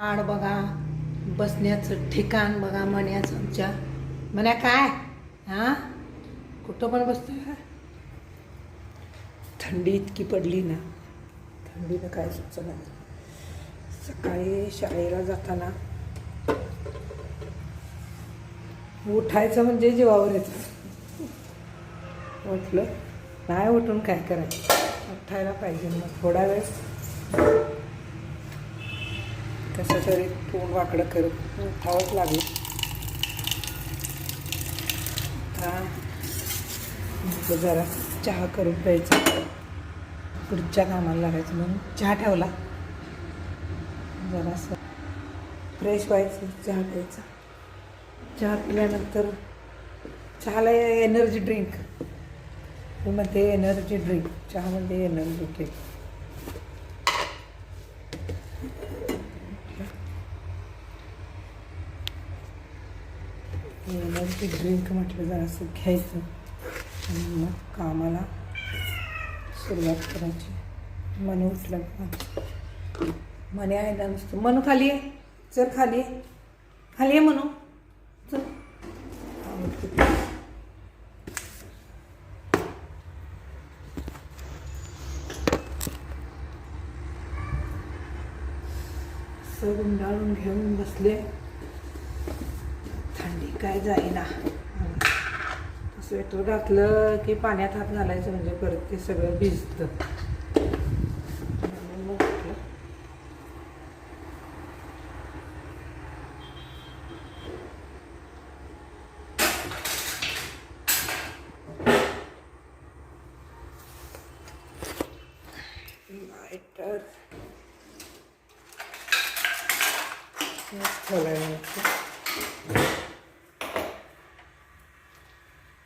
आड बघा बसण्याचं ठिकाण बघा मण्याचं आमच्या. म्हण्या काय? हा? कुठं पण बसतो का थंडी इतकी पडली ना थंडीनं काय सुचना सकाळी शाळेला जाताना उठायचं म्हणजे जीवावर येतं उठलं नाही उठून काय करायचं? उठायला पाहिजे मग थोडा वेळ. कसं तरी तोंड वाकडं करत उठावंच लागलं. आता जरा चहा करून प्यायचा. पुढच्या कामाला लागायचं म्हणून चहा ठेवला. जरासं फ्रेश व्हायचं चहा प्यायचा. चहा पिल्यानंतर चहाला एनर्जी ड्रिंकमध्ये एनर्जी ड्रिंक चहामध्ये एनर्जी ड्रिंक एनर्जी ड्रिंक म्हटलं जरासं घ्यायचं. आणि मग कामाला सुरुवात करायची. मन उठलं का? मने आहे ना नुसतं. मन खाली आहे. चल खाली आहे. खाली आहे म्हणू चल. आवडते असं गुंडाळून घेऊन बसले. काय जाईना. स्वेटर घातलं की पाण्यात हात घालायचं म्हणजे परत ते सगळं भिजतं. म्हणून मग लायटर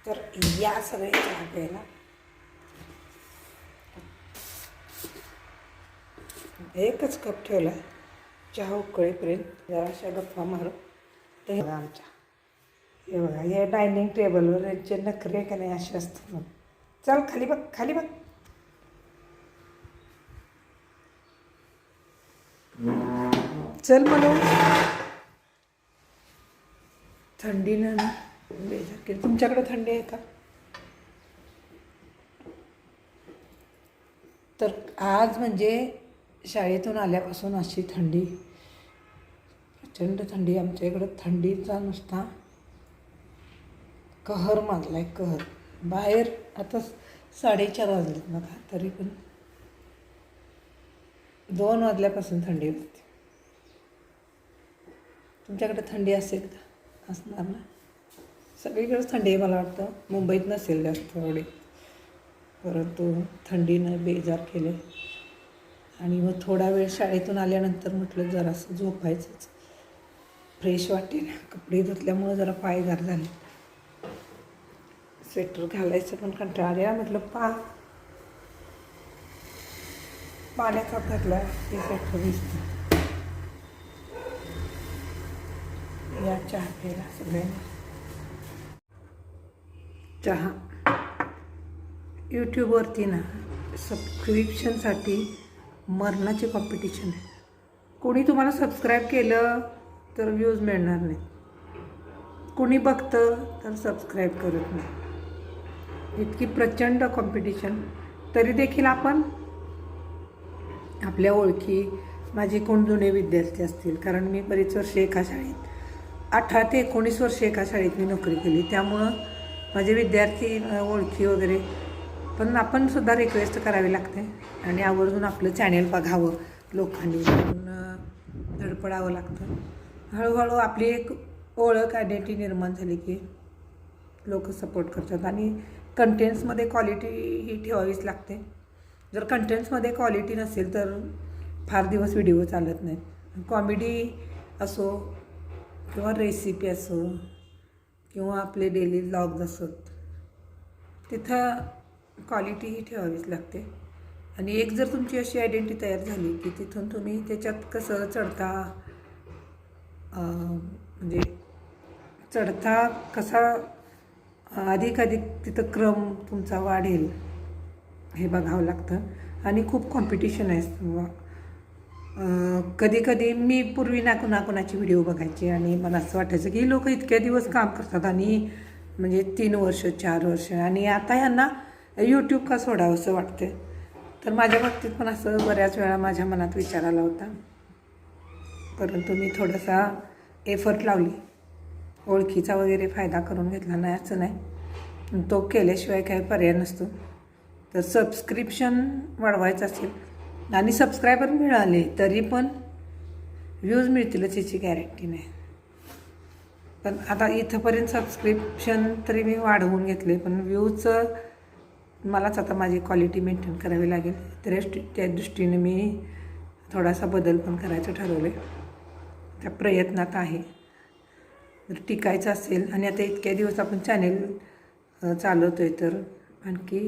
तर या सगळे चहा प्यायला एकच कप ठेवला. चहा उकळीपर्यंत जराशा गप्पा मारू. ते बघा आमच्या. हे बघा हे डायनिंग टेबलवर यांचे नखरे का नाही असे असतात मग चल खाली बघ खाली बघ. चल म्हणून. थंडीनं ना बेजार केली तुमच्याकडे थंडी आहे का? तर आज म्हणजे शाळेतून आल्यापासून अशी थंडी प्रचंड थंडी आमच्या इकडं थंडीचा नुसता कहर माजला आहे कहर. बाहेर आता साडेचार वाजलेत बघा तरी पण दोन वाजल्यापासून थंडी होती. तुमच्याकडे थंडी असेल का? असणार ना? सगळीकडेच थंडी आहे मला वाटतं. मुंबईत नसेल जास्त एवढी परंतु थंडीनं बेजार केले. आणि मग थोडा वेळ शाळेतून आल्यानंतर म्हटलं जरासं झोपायचंच. फ्रेश वाटेल. ना कपडे धुतल्यामुळं जरा पायगार झाले. स्वेटर घालायचं पण कंटाळा आलेला. म्हटलं पा. पाण्याचा घातला ते स्वेटर दिसतं. या चहा प्यायला सगळ्यांना. चहा. यूट्यूबवरती ना सबस्क्रिप्शनसाठी मरणाची कॉम्पिटिशन आहे. कोणी तुम्हाला सबस्क्राईब केलं तर व्ह्यूज मिळणार नाही कोणी बघतं तर सबस्क्राईब करत नाही. इतकी प्रचंड कॉम्पिटिशन तरी देखील आपण आपल्या ओळखी माझे कोण जुने विद्यार्थी असतील कारण मी बरीच वर्षे एका शाळेत अठरा ते एकोणीस वर्षे एका शाळेत मी नोकरी केली. त्यामुळं माझे विद्यार्थी ओळखी वगैरे. पण आपण सुद्धा रिक्वेस्ट करावी लागते. आणि आवर्जून आपलं चॅनेल बघावं. लोकांनी म्हणून धडपडावं लागतं. हळूहळू आपली एक ओळख आयडेंटिटी निर्माण झाली की लोक सपोर्ट करतात. आणि कंटेंट्समध्ये क्वालिटी ही ठेवावीच लागते. जर कंटेंट्समध्ये क्वालिटी नसेल तर फार दिवस व्हिडिओ चालत नाहीत. कॉमेडी असो किंवा रेसिपी असो किंवा आपले डेली ब्लॉग्स असत तिथं क्वालिटी ही ठेवावीच लागते. आणि एक जर तुमची अशी आयडेंटिटी तयार झाली की तिथून तुम्ही त्याच्यात कसं चढता म्हणजे चढता कसा अधिकाधिक तिथं क्रम तुमचा वाढेल हे बघावं लागतं. आणि खूप कॉम्पिटिशन आहे. कधी कधी मी पूर्वी ना कुणा कुणाची व्हिडिओ बघायची आणि मला असं वाटायचं की लोक इतके दिवस काम करतात आणि म्हणजे तीन वर्ष चार वर्ष आणि आता ह्यांना यूट्यूब का सोडावं असं वाटतं तर माझ्या बाबतीत पण असं बऱ्याच वेळा माझ्या मनात विचार आला होता. परंतु मी थोडासा एफर्ट लावली. ओळखीचा वगैरे फायदा करून घेतला नाही असं नाही. तो केल्याशिवाय काही पर्याय नसतो. तर सबस्क्रिप्शन वाढवायचं असेल आणि सबस्क्रायबर मिळाले तरी पण व्ह्यूज मिळतीलच याची गॅरंटी नाही पण आता इथंपर्यंत सबस्क्रिप्शन तरी मी वाढवून घेतले पण व्ह्यूचं मलाच आता माझी क्वालिटी मेंटेन करावी लागेल. तर त्या दृष्टीने मी थोडासा बदल पण करायचं ठरवलं त्या प्रयत्नात आहे. जर टिकायचं असेल आणि आता इतक्या दिवस आपण चॅनेल चालवतो आहे तर आणखी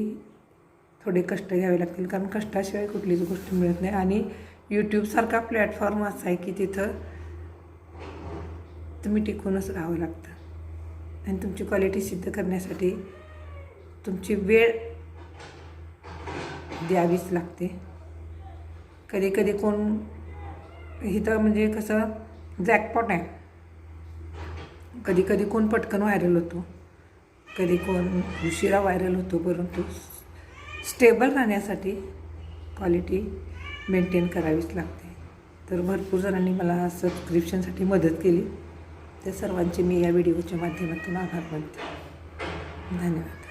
थोडे कष्ट घ्यावे लागतील कारण कष्टाशिवाय कुठलीच गोष्ट मिळत नाही. आणि यूट्यूबसारखा प्लॅटफॉर्म असा आहे की तिथं तुम्ही टिकूनच राहावं लागतं. आणि तुमची क्वालिटी सिद्ध करण्यासाठी तुमची वेळ द्यावीच लागते. कधी कधी कोण इथं म्हणजे कसं जॅकपॉट आहे. कधी कधी कोण पटकन व्हायरल होतो. कधी कोण उशिरा व्हायरल होतो परंतु स्टेबल राहण्यासाठी क्वालिटी मेंटेन करावीच लागते. तर भरपूर जणांनी मला सबस्क्रिप्शनसाठी मदत केली. त्या सर्वांचे मी या व्हिडिओच्या माध्यमातून आभार मानते. धन्यवाद.